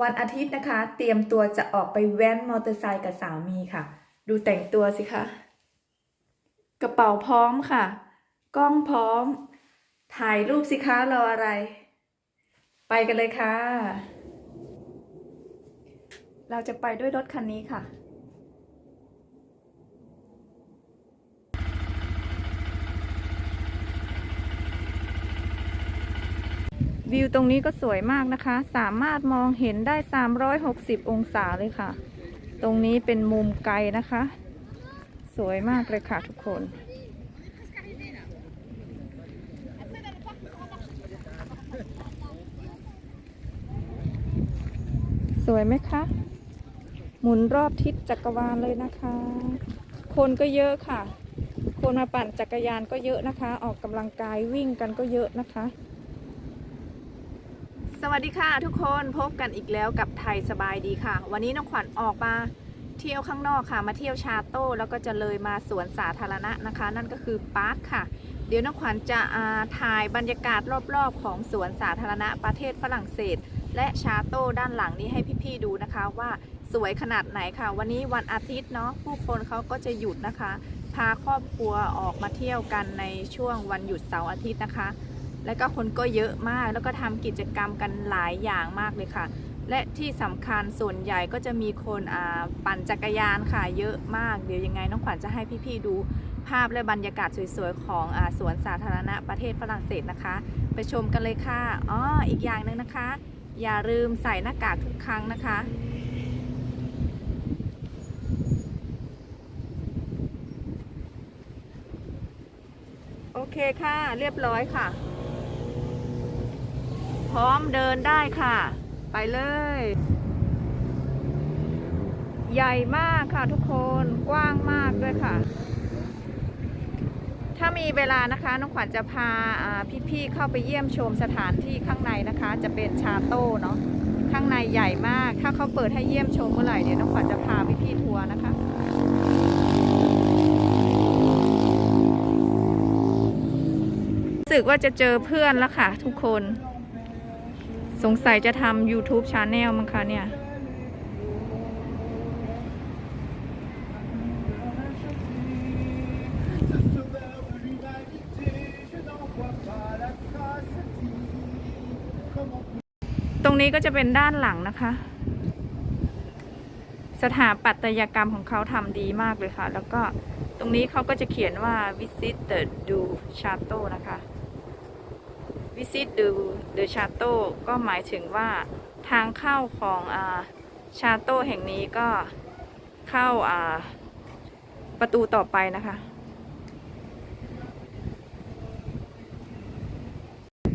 วันอาทิตย์นะคะ เตรียมตัวจะออกไปแว้นมอเตอร์ไซค์กับสามีค่ะ ดูแต่งตัวสิคะกระเป๋าพร้อมค่ะ กล้องพร้อม ถ่ายรูปสิคะรออะไร ไปกันเลยค่ะ เราจะไปด้วยรถคันนี้ค่ะ วิวตรงนี้ก็สวยมากนะคะ สามารถมองเห็นได้ 360 องศาเลยค่ะ ตรงนี้เป็นมุมไกลนะคะ สวยมากเลยค่ะทุกคน สวยไหมคะ หมุนรอบทิศจักรวาลเลยนะคะ คนก็เยอะค่ะ คนมาปั่นจักรยานก็เยอะนะคะ ออกกำลังกายวิ่งกันก็เยอะนะคะ สวัสดีค่ะทุกคนพบกันอีกแล้วกับไทยสบายดีค่ะ วันนี้น้องขวัญออกมาเที่ยวข้างนอกค่ะ มาเที่ยวชาโต้แล้วก็จะเลยมาสวนสาธารณะนะคะ นั่นก็คือปาร์คค่ะ เดี๋ยวน้องขวัญจะถ่ายบรรยากาศรอบๆ ของสวนสาธารณะประเทศฝรั่งเศส และชาโต้ด้านหลังนี้ให้พี่ๆดูนะคะว่าสวยขนาดไหนค่ะ วันนี้วันอาทิตย์เนาะผู้คนเขาก็จะหยุดนะคะ พาครอบครัวออกมาเที่ยวกันในช่วงวันหยุดเสาร์อาทิตย์นะคะ แล้วก็คนก็เยอะมาก แล้วก็ทำกิจกรรมกันหลายอย่างมากเลยค่ะ และที่สำคัญส่วนใหญ่ก็จะมีคนปั่นจักรยานค่ะเยอะมาก เดี๋ยวยังไงน้องขวัญจะให้พี่ๆดูภาพและบรรยากาศสวยๆ ของอสวนสาธารณะประเทศฝรั่งเศสนะคะ ไปชมกันเลยค่ะอ๋ออีกอย่างหนึ่งนะคะ อย่าลืมใส่หน้ากากทุกครั้งนะคะโอเคค่ะ เรียบร้อยค่ะ พร้อมเดินได้ค่ะ ไปเลย ใหญ่มากค่ะทุกคนกว้างมากด้วยค่ะ ถ้ามีเวลานะคะน้องขวัญจะพาอ่พี่ๆเข้าไปเยี่ยมชมสถานที่ข้างในนะคะ จะเป็นชาโต้เนาะข้างในใหญ่มาก ถ้าเขาเปิดให้เยี่ยมชมเมื่อไหร่เดี๋ยวน้องขวัญจะพาพี่ๆทัวร์นะคะรู้สึกว่าจะเจอเพื่อนแล้วค่ะทุกคน สงสัยจะทำ YouTube Channel มั้งคะเนี่ย ตรงนี้ก็จะเป็นด้านหลังนะคะ สถาปัตยกรรมของเขาทำดีมากเลยค่ะ แล้วก็ตรงนี้เขาก็จะเขียนว่า visit the du chateau นะคะ visit the the chateau ก็หมายถึงว่าทางเข้าของอ่าชาโต้แห่งนี้ก็เข้าอ่าประตูต่อไปนะคะ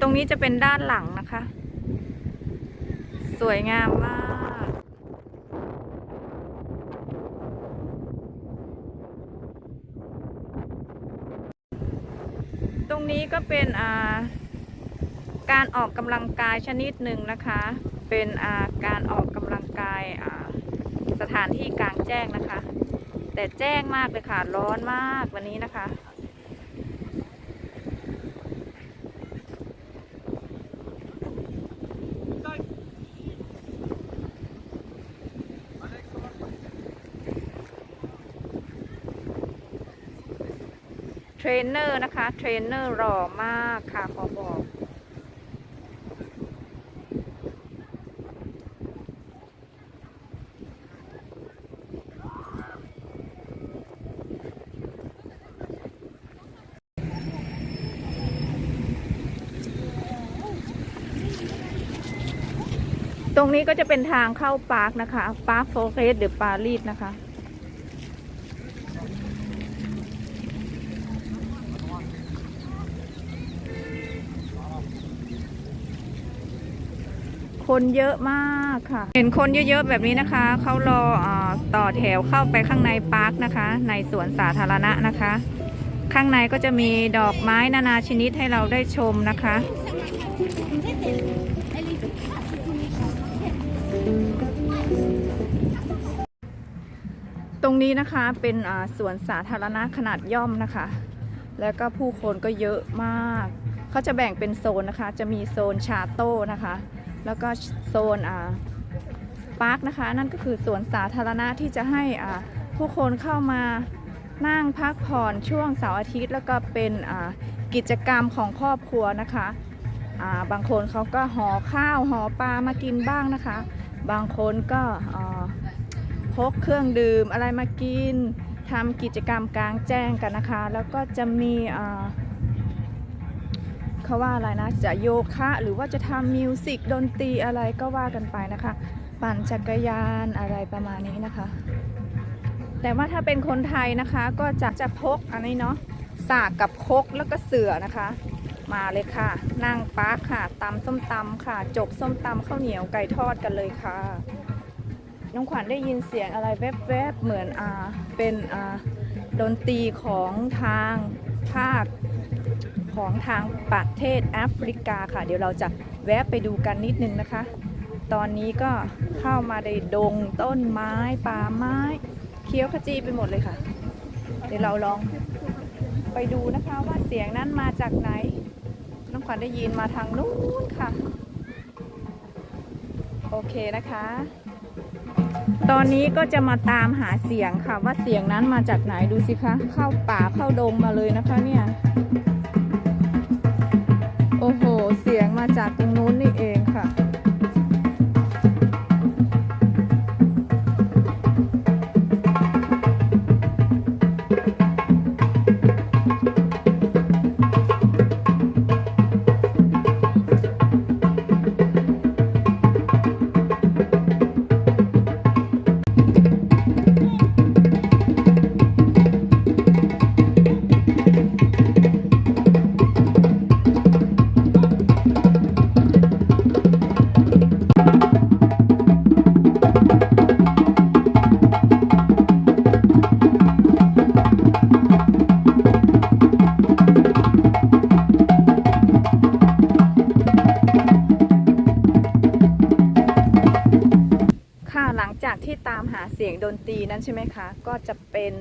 ตรงนี้จะเป็นด้านหลังนะคะ สวยงามมากตรงนี้ก็เป็นอ่า การออกกำลังกายชนิดหนึ่งนะคะ เป็นอาการออกกำลังกายสถานที่กลางแจ้งนะคะ แต่แจ้งมากเลยค่ะ ร้อนมากวันนี้นะคะ เทรนเนอร์นะคะ เทรนเนอร์หล่อมากค่ะขอบอก ต รงนี้ก็จะเป็นทางเข้าปาร์คนะคะ ปาร์คโฟเรสหรือปารีสนะคะ คนเยอะมากค่ะ เห็นคนเยอะๆแบบนี้นะคะ เขารออต่อแถวเข้าไปข้างในปาร์คนะคะ ในสวนสาธารณะนะคะ ข้างในก็จะมีดอกไม้นานาชนิดให้เราได้ชมนะคะ ตรงนี้นะคะเป็นสวนสาธารณะขนาดย่อมนะคะ แล้วก็ผู้คนก็เยอะมาก เขาจะแบ่งเป็นโซนนะคะ จะมีโซนชาโต้นะคะ แล้วก็โซนอ่าปาร์คนะคะ นั่นก็คือสวนสาธารณะที่จะให้อ่าผู้คนเข้ามานั่งพักผ่อนช่วงเสาร์อาทิตย์ แล้วก็เป็นกิจกรรมของครอบครัวนะคะบางคนเขาก็ห่อข้าวห่อปลามากินบ้างนะคะ บางคนก็ พกเครื่องดื่มอะไรมากินทำกิจกรรมกลางแจ้งกันนะคะ แล้วก็จะมีอ่าเขาว่าอะไรนะ จะโยคะหรือว่าจะทำมิวสิกดนตรีอะไรก็ว่ากันไปนะคะ ปั่นจักรยานอะไรประมาณนี้นะคะ แต่ว่าถ้าเป็นคนไทยนะคะก็จะจะพกอันนี้เนาะสากกับคกแล้วก็เสือนะคะ มาเลยค่ะ นั่งปาร์คค่ะตำส้มตำค่ะ จกส้มตำข้าวเหนียวไก่ทอดกันเลยค่ะ น้องขวัญได้ยินเสียงอะไรแวบๆเหมือนอ่าเป็นอ่าดนตรีของทางภาคของทางประเทศแอฟริกาค่ะ เดี๋ยวเราจะแวะไปดูกันนิดนึงนะคะ ตอนนี้ก็เข้ามาในดงต้นไม้ป่าไม้เคี้ยวขจีไปหมดเลยค่ะ เดี๋ยวเราลองไปดูนะคะว่าเสียงนั้นมาจากไหน น้องขวัญได้ยินมาทางนู้นค่ะ โอเคนะคะ ตอนนี้ก็จะมาตามหาเสียงค่ะว่าเสียงนั้นมาจากไหนดูสิคะ เข้าป่าเข้าดงมาเลยนะคะเนี่ย โอ้โห เสียงมาจากตรงนู้นนี่เองค่ะ สียงดนตรีนั้นใช่ไหมคะ ก็จะเป็น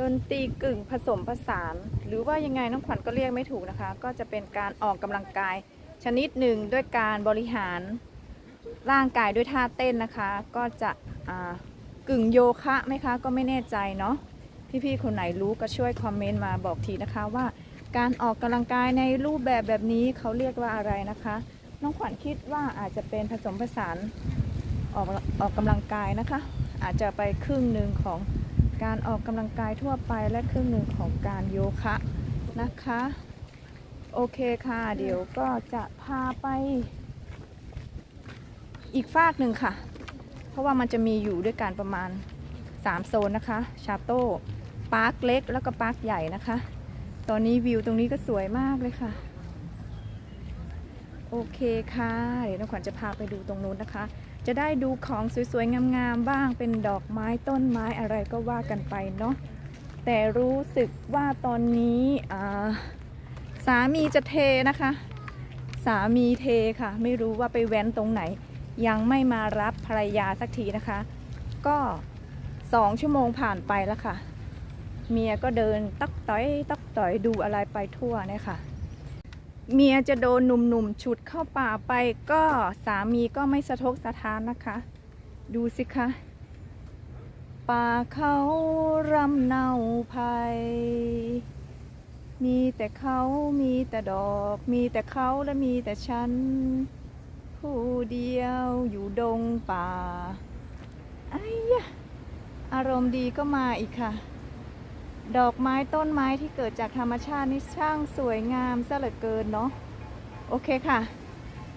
ดนตรีกึ่งผสมผสาน หรือว่ายังไงน้องขวัญก็เรียกไม่ถูกนะคะ ก็จะเป็นการออกกำลังกายชนิดหนึ่งด้วยการบริหารร่างกายด้วยท่าเต้นนะคะ ก็จะกึ่งโยคะไหมคะ ก็ไม่แน่ใจเนาะพี่ๆคนไหนรู้ก็ช่วยคอมเมนต์มาบอกทีนะคะว่าการออกกำลังกายในรูปแบบแบบนี้เขาเรียกว่าอะไรนะคะ น้องขวัญคิดว่าอาจจะเป็นผสมผสาน ออกออกกำลังกายนะคะ อาจจะไปครึ่งหนึ่งของการออกกำลังกายทั่วไปและครึ่งหนึ่งของการโยคะนะคะ โอเคค่ะ เดี๋ยวก็จะพาไปอีกฟากหนึ่งค่ะ เพราะว่ามันจะมีอยู่ด้วยกันประมาณ 3 โซนนะคะ ชาโต้ปาร์คเล็กแล้วก็ปาร์คใหญ่นะคะ ตอนนี้วิวตรงนี้ก็สวยมากเลยค่ะ โอเคค่ะ เดี๋ยวน้องขวัญจะพาไปดูตรงนู้นนะคะ จะได้ดูของสวยๆ งามๆ บ้างเป็นดอกไม้ต้นไม้อะไรก็ว่ากันไปเนาะแต่รู้สึกว่าตอนนี้สามีจะเทนะคะ สามีเทค่ะ ไม่รู้ว่าไปแว้นตรงไหน ยังไม่มารับภรรยาสักทีนะคะ ก็สองชั่วโมงผ่านไปแล้วค่ะ เมียก็เดินตักต่อยตักต่อยดูอะไรไปทั่วเนี่ยค่ะ เมียจะโดนหนุ่มๆฉุดเข้าป่าไปก็สามีก็ไม่สะทกสะท้านนะคะ ดูสิคะ ป่าเขารำเนาภัย มีแต่เขามีแต่ดอก มีแต่เขาและมีแต่ฉัน ผู้เดียวอยู่ดงป่าไอ้ยะอารมณ์ดีก็มาอีกค่ะ ดอกไม้ต้นไม้ที่เกิดจากธรรมชาตินี่ช่างสวยงามซะเหลือเกินเนาะโอเคค่ะ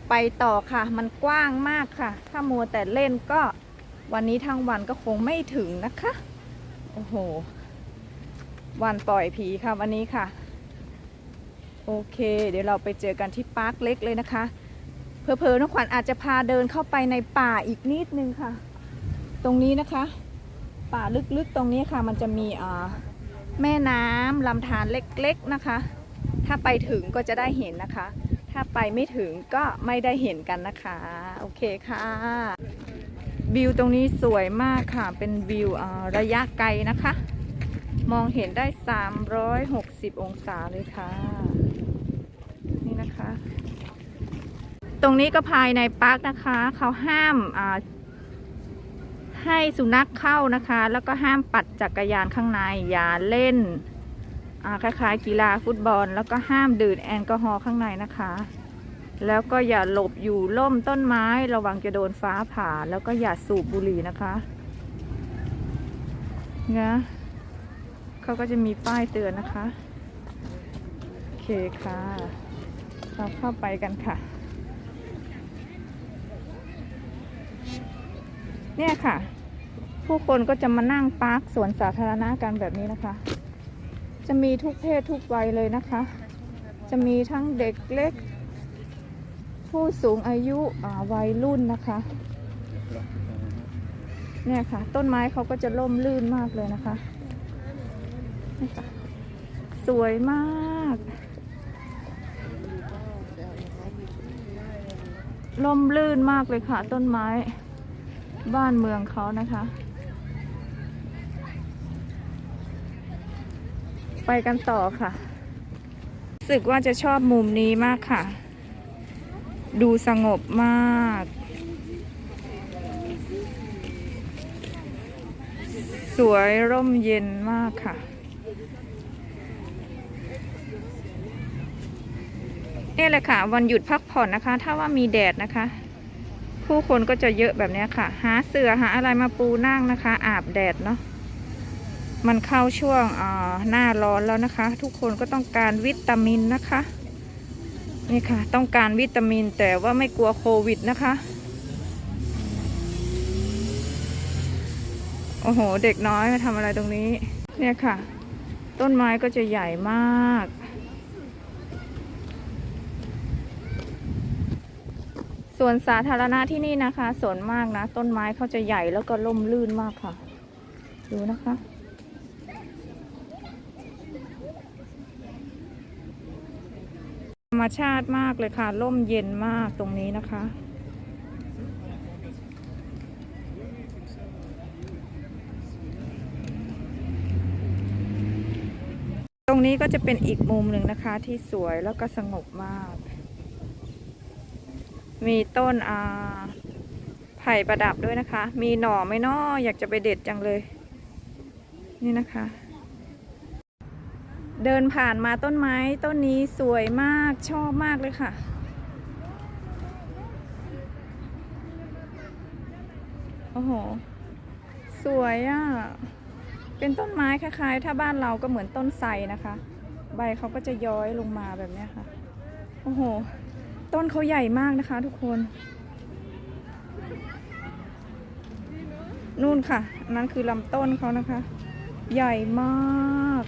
ไปต่อค่ะมันกว้างมากค่ะ ถ้ามัวแต่เล่นก็วันนี้ทั้งวันก็คงไม่ถึงนะคะ โอ้โห วันปล่อยผีค่ะวันนี้ค่ะ โอเค เดี๋ยวเราไปเจอกันที่ปาร์คเล็กเลยนะคะ เพอเพอๆน้องขวัญอาจจะพาเดินเข้าไปในป่าอีกนิดนึงค่ะ ตรงนี้นะคะ ป่าลึกๆตรงนี้ค่ะ มันจะมีอ่า แม่น้ำลำธารเล็กๆนะคะ ถ้าไปถึงก็จะได้เห็นนะคะ ถ้าไปไม่ถึงก็ไม่ได้เห็นกันนะคะ โอเคค่ะ วิวตรงนี้สวยมากค่ะ เป็นวิวระยะไกลนะคะ มองเห็นได้ 360 องศาเลยค่ะ นี่นะคะ ตรงนี้ก็ภายในปาร์คนะคะ เขาห้ามอ่า ให้สุนัขเข้านะคะ แล้วก็ห้ามปัดจักรยานข้างใน อย่าเล่นคล้ายๆกีฬาฟุตบอล แล้วก็ห้ามดื่มแอลกอฮอล์ข้างในนะคะ แล้วก็อย่าหลบอยู่ร่มต้นไม้ ระวังจะโดนฟ้าผ่า แล้วก็อย่าสูบบุหรี่นะคะนะเขาก็จะมีป้ายเตือนนะคะ โอเคค่ะ เราเข้าไปกันค่ะ เนี่ยค่ะ ผู้คนก็จะมานั่งปาร์คสวนสาธารณะกันแบบนี้นะคะ จะมีทุกเพศทุกวัยเลยนะคะ จะมีทั้งเด็กเล็ก ผู้สูงอายุวัยรุ่นนะคะเนี่ยค่ะ ต้นไม้เขาก็จะร่มรื่นมากเลยนะคะนี่ค่ะสวยมาก ร่มรื่นมากเลยค่ะ ต้นไม้ บ้านเมืองเขานะคะ ไปกันต่อค่ะรู้สึกว่าจะชอบมุมนี้มากค่ะ ดูสงบมาก สวยร่มเย็นมากค่ะ นี่แหละค่ะ วันหยุดพักผ่อนนะคะ ถ้าว่ามีแดดนะคะ ผู้คนก็จะเยอะแบบนี้ค่ะ หาเสือหาอะไรมาปูนั่งนะคะ อาบแดดเนาะมันเข้าช่วงอ่าหน้าร้อนแล้วนะคะ ทุกคนก็ต้องการวิตามินนะคะ นี่ค่ะ ต้องการวิตามินแต่ว่าไม่กลัวโควิดนะคะ โอ้โห เด็กน้อยมาทำอะไรตรงนี้ เนี่ยค่ะ ต้นไม้ก็จะใหญ่มาก ส่วนสาธารณะที่นี่นะคะส่วนมากนะ ต้นไม้เขาจะใหญ่แล้วก็ร่มรื่นมากค่ะ ดูนะคะ ธรรมชาติมากเลยค่ะร่มเย็นมากตรงนี้นะคะตรงนี้ก็จะเป็นอีกมุมหนึ่งนะคะที่สวยแล้วก็สงบมาก มีต้นอ่าไผ่ประดับด้วยนะคะ มีหน่อไหม่นออยากจะไปเด็ดจังเลย นี่นะคะ เดินผ่านมาต้นไม้ต้นนี้สวยมากชอบมากเลยค่ะ โอ้โห สวยอะ่ะ เป็นต้นไม้คล้ายๆ ถ้าบ้านเราก็เหมือนต้นไทรนะคะ ใบเขาก็จะย้อยลงมาแบบนี้ค่ะ โอ้โห ต้นเขาใหญ่มากนะคะ ทุกคน นู่นค่ะ นั่นคือลำต้นเขานะคะ ใหญ่มาก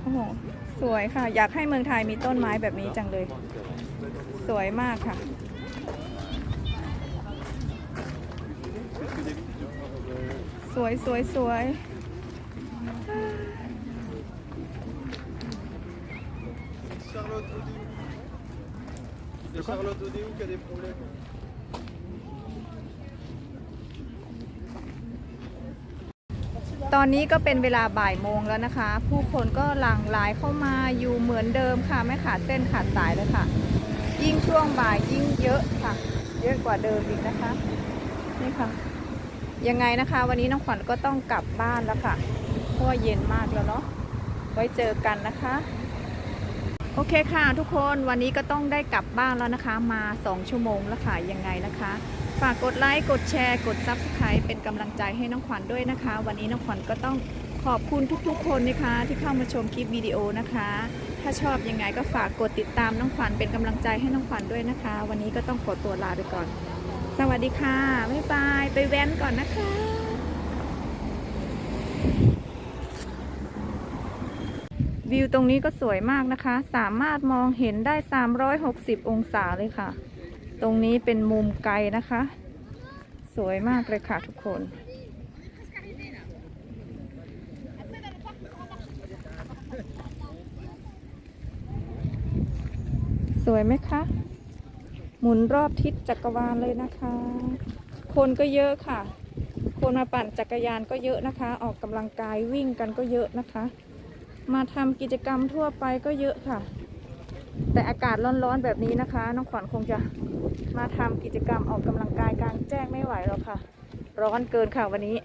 โอ้โหสวยค่ะ อยากให้เมืองไทยมีต้นไม้แบบนี้จังเลย สวยมากค่ะสวยสวยสวย Charlotte Odéou. C'est Charlotte Odéou qui a des problèmes. ตอนนี้ก็เป็นเวลาบ่ายโมงแล้วนะคะ ผู้คนก็หลั่งไหลเข้ามาอยู่เหมือนเดิมค่ะไม่ขาดเส้นขาดสายเลยค่ะ ยิ่งช่วงบ่ายยิ่งเยอะค่ะ เยอะกว่าเดิมอีกนะคะนี่ค่ะ ยังไงนะคะ วันนี้น้องขวัญก็ต้องกลับบ้านแล้วค่ะเพราะว่าเย็นมากแล้วเนาะไว้เจอกันนะคะ โอเคค่ะทุกคนวันนี้ก็ต้องได้กลับบ้านแล้วนะคะ มา 2 ชั่วโมงแล้วค่ะยังไงนะคะ ฝากกดไลค์กดแชร์ กด Subscribe เป็นกำลังใจให้น้องขวัญด้วยนะคะ วันนี้น้องขวัญก็ต้องขอบคุณทุกๆ คนนะคะ ที่เข้ามาชมคลิปวิดีโอนะคะ ถ้าชอบยังไงก็ฝากกดติดตามน้องขวัญเป็นกำลังใจให้น้องขวัญด้วยนะคะ วันนี้ก็ต้องขอตัวลาไปก่อน สวัสดีค่ะบ๊ายบายไปแว้นก่อนนะคะ วิวตรงนี้ก็สวยมากนะคะ สามารถมองเห็นได้ 360 องศาเลยค่ะ ตรงนี้เป็นมุมไกลนะคะ สวยมากเลยค่ะทุกคนสวยไหมคะ หมุนรอบทิศจักรวาลเลยนะคะ คนก็เยอะค่ะ คนมาปั่นจักรยานก็เยอะนะคะ ออกกำลังกายวิ่งกันก็เยอะนะคะ มาทำกิจกรรมทั่วไปก็เยอะค่ะ แต่อากาศร้อนๆแบบนี้นะคะ น้องขวัญคงจะมาทำกิจกรรมออกกำลังกายกลางแจ้งไม่ไหวแล้วค่ะ ร้อนเกินค่ะวันนี้